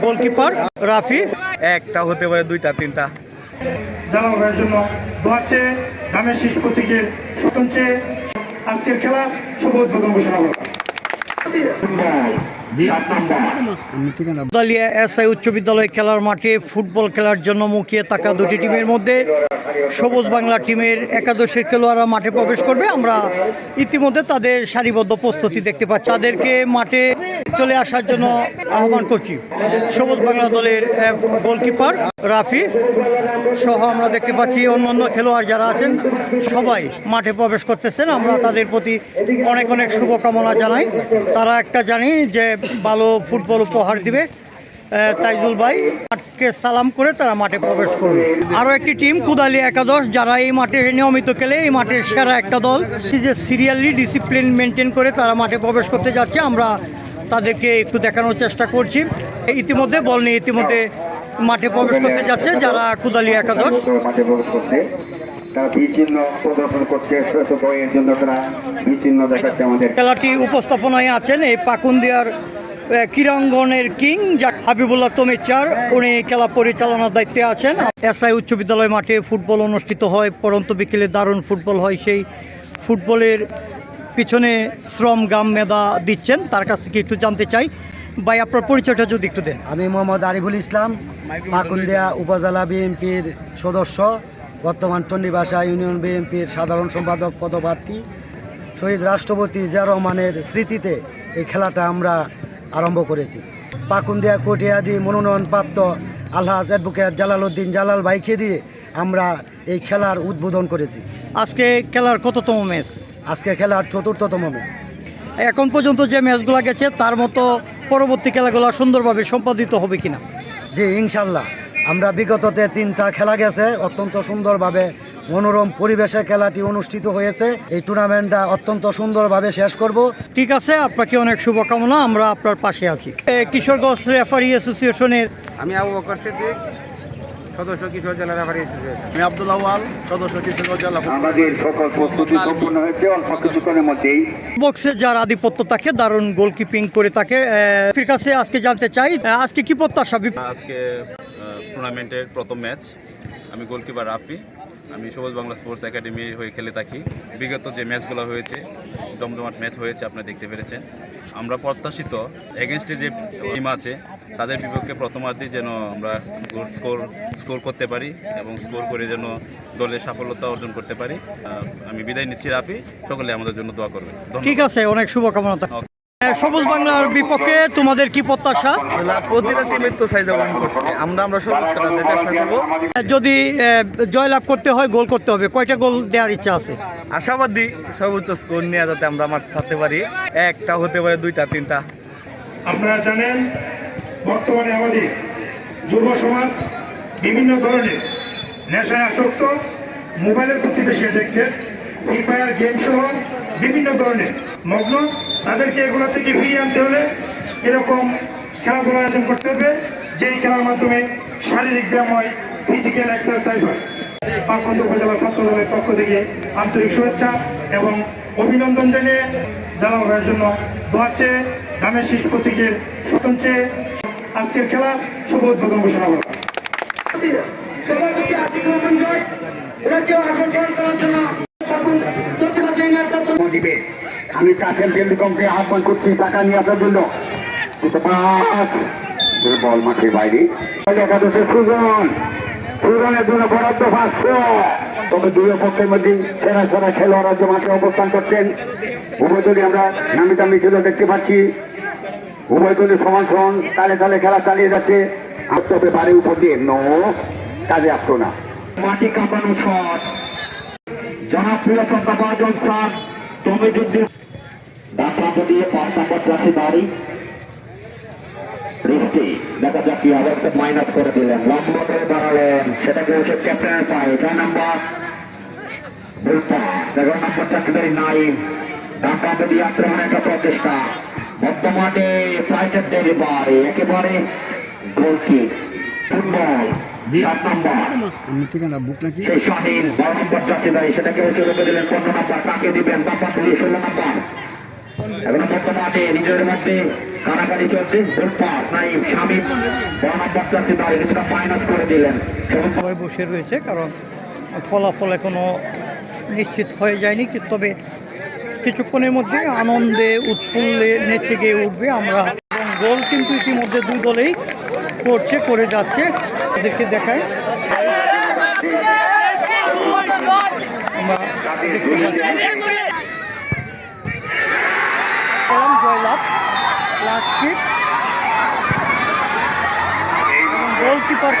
Goalkeeper Rafi একটা হতে পারে, দুইটা, তিনটা। ভাইয়ের জন্য দোয়াচ্ছে দামের শীষ প্রতীকের স্বতন্ত্রে আজকের খেলা শুভ উদ্বোধন ঘোষণা করা দালিয়া এসআই উচ্চ বিদ্যালয় খেলার মাঠে ফুটবল খেলার জন্য মুখিয়ে থাকা দুটি টিমের মধ্যে সবুজ বাংলা টিমের একাদশের খেলোয়াড়রা মাঠে প্রবেশ করবে। আমরা ইতিমধ্যে তাদের সারিবদ্ধ প্রস্তুতি দেখতে পাচ্ছি। তাদেরকে মাঠে চলে আসার জন্য আহ্বান করছি। সবুজ বাংলা দলের গোলকিপার রাফি সহ আমরা দেখতে পাচ্ছি অন্যান্য খেলোয়াড় যারা আছেন, সবাই মাঠে প্রবেশ করতেছেন। আমরা তাদের প্রতি অনেক অনেক শুভকামনা জানাই। তারা একটা জানি যে ভালো ফুটবল উপহার দিবে তাইজুল ভাই। মাঠকে সালাম করে তারা মাঠে প্রবেশ করবে। আরও একটি টিম কুদালি একাদশ যারা এই মাঠে নিয়মিত খেলে এই মাঠের সেরা একটা দল। যে সিরিয়ালি ডিসিপ্লিন মেনটেন করে তারা মাঠে প্রবেশ করতে যাচ্ছে। আমরা তাদেরকে একটু দেখানোর চেষ্টা করছি। ইতিমধ্যে বল নিয়ে ইতিমধ্যে মাঠে প্রবেশ করতে যাচ্ছে যারা কুদালি একাদশ। মাঠে প্রবেশ করছে তারা বিচিহ্ন প্রদর্শন করছে জন্য তারা বিচিহ্ন দেখাচ্ছে আমাদের। খেলাটি উপস্থাপনায় আছেন এই পাকুন্দিয়ার ক্রীড়াঙ্গনের কিং যা হাবিবুল্লাহ তমিচার, উনি খেলা পরিচালনার দায়িত্বে আছেন। এসআই উচ্চ বিদ্যালয় মাঠে ফুটবল অনুষ্ঠিত হয়, পরন্ত বিকেলে দারুণ ফুটবল হয়। সেই ফুটবলের পিছনে শ্রম গাম মেধা দিচ্ছেন। তার কাছ থেকে একটু জানতে চাই। ভাই, আপনার পরিচয়টা যদি একটু দেন। আমি মোহাম্মদ আরিফুল ইসলাম, পাকুন্দিয়া উপজেলা বিএনপির সদস্য, বর্তমান চণ্ডীবাসা ইউনিয়ন বিএনপির সাধারণ সম্পাদক, পদপ্রার্থী। শহীদ রাষ্ট্রপতি জিয়া রহমানের স্মৃতিতে এই খেলাটা আমরা আরম্ভ করেছি। পাকুন্দিয়া কটিয়াদি মনোনয়নপ্রাপ্ত আলহাজ অ্যাডভোকেট জালাল উদ্দিন জালাল ভাইকে দিয়ে আমরা এই খেলার উদ্বোধন করেছি। আজকে খেলার কততম ম্যাচ? আজকে খেলার চতুর্থতম ম্যাচ। এখন পর্যন্ত যে ম্যাচগুলো গেছে তার মতো পরবর্তী খেলাগুলো সুন্দরভাবে সম্পাদিত হবে কিনা? জি ইনশাল্লাহ। আমরা বিগততে তিনটা খেলা গেছে অত্যন্ত সুন্দরভাবে মনোরম পরিবেশে খেলাটি অনুষ্ঠিত হয়েছে। এই টুর্নামেন্টটা অত্যন্ত সুন্দরভাবে শেষ করব। ঠিক আছে আপনাকে অনেক শুভকামনা আমরা আপনার পাশে আছি। কিশোরগঞ্জ রেফারি অ্যাসোসিয়েশনের আমি আবু বকর সিদ্দিক সদস্য কিশোর জেলা রেফারি অ্যাসোসিয়েশন আমি আব্দুল আওয়াল সদস্য কিশোরগঞ্জ জেলা আমাদের সকল প্রস্তুতি সম্পূর্ণ হয়েছে অল্প কিছুক্ষণের মধ্যেই। বক্সে যার আধিপত্য থাকে দারুণ গোলকিপিং করে থাকে এর কাছে আজকে জানতে চাই আজকে কি প্রত্যাশা? আজকে টুর্নামেন্টের প্রথম ম্যাচ আমি গোলকিপার রাফি। আমি সবুজ বাংলা স্পোর্টস একাডেমি হয়ে খেলে থাকি। বিগত যে ম্যাচগুলো হয়েছে দমদমাট ম্যাচ হয়েছে আপনারা দেখতে পেরেছেন। আমরা প্রত্যাশিত এগেনস্টে যে টিম আছে তাদের বিপক্ষে প্রথমার্ধে যেন আমরা স্কোর স্কোর করতে পারি এবং স্কোর করে যেন দলের সাফল্যতা অর্জন করতে পারি। আমি বিদায় নিচ্ছি রাফি সকলে আমাদের জন্য দোয়া করবেন। ঠিক আছে অনেক শুভকামনা। সবুজ বাংলার বিপক্ষে তোমাদের কি প্রত্যাশা? প্রতিটা টিমের তো সাইজ অবলম্বন করতে আমরা আমরা খেলাতে চেষ্টা করব। যদি আহ, জয়লাভ করতে হয় গোল করতে হবে। কয়টা গোল দেওয়ার ইচ্ছা আছে? আশাবাদী সর্বোচ্চ স্কোর নিয়ে যাতে আমরা মাঠ ছাড়তে পারি। একটা হতে পারে দুইটা তিনটা। আপনারা জানেন বর্তমানে আমাদের যুব সমাজ বিভিন্ন ধরনের নেশায় আসক্ত মোবাইলের প্রতি বেশি অ্যাডিক্টেড ফ্রি ফায়ার গেম সহ বিভিন্ন ধরনের মগ্ন। তাদেরকে এগুলো থেকে ফিরিয়ে আনতে হলে এরকম খেলাধুলার আয়োজন করতে হবে যেই খেলার মাধ্যমে শারীরিক ব্যায়াম হয় ফিজিক্যাল এক্সারসাইজ হয়। পাকন্দ উপজেলা ছাত্র দলের পক্ষ থেকে আন্তরিক শুভেচ্ছা এবং অভিনন্দন জানিয়ে ভাইয়ের জন্য দোয়াচ্ছে দামের শীষ প্রতীকের স্বতন্ত্রে আজকের খেলা শুভ উদ্বোধন ঘোষণা করা দিবে আমি কাশেম টেলিকমকে আহ্বান করছি, টাকা নিয়ে আসার জন্য। বল মাঠের বাইরে। একাদশের সুজন। সুজনের জন্য বরাদ্দ পাঁচশো। তবে দুই পক্ষের মধ্যে সেরা সেরা খেলোয়াড়রা যে মাঠে অবস্থান করছেন। উভয় আমরা নামি দামি খেলা দেখতে পাচ্ছি। উভয় সমান সমান তালে তালে খেলা চালিয়ে যাচ্ছে। আর তবে বাড়ির উপর দিয়ে ন কাজে আসতো না। মাটি কাঁপানো শট। জনপ্রিয় সন্তাবাজন সাত তমিজুদ্দিন ডান প্রান্ত দিয়ে পাঁচ নম্বর চাষি বাড়ি। রিফটি দেখা যাক কি একটা মাইনাস করে দিলেন। করে বাড়ালেন সেটাকে ওষুধ ক্যাপ্টেনের পায়ে ছয় নম্বর। এগারো নম্বর নাইম ডান প্রান্ত দিয়ে আক্রমণের একটা প্রচেষ্টা। বর্তমানে ফ্লাইটের ডেলিভারি একেবারে গোলকিক ফুটবল, সাত নম্বর। সেই শাহিন, বারো নম্বর চাষিদারি সেটাকে রেখে দিলেন, পনেরো নম্বর। কাকে দিবেন? বাপা তুলি, ষোলো নম্বর। এখন বর্তমানে নিজের মধ্যে কারাকারি চলছে। গোল পাস নাইম শামিম বড় নাম্বার চাষে দাঁড়িয়ে কিছুটা মাইনাস করে দিলেন। সবাই বসে রয়েছে, কারণ ফলাফল এখনও নিশ্চিত হয়ে যায়নি। তবে কিছুক্ষণের মধ্যে আনন্দে, উৎফুল্লে নেচে গিয়ে উঠবে আমরা। এবং গোল কিন্তু ইতিমধ্যে দুই দলেই করছে, করে যাচ্ছে। এদেরকে দেখায়। আমরা দেখতে পাচ্ছি কলম জয়লাভ লাস্ট কিক গোলকিপার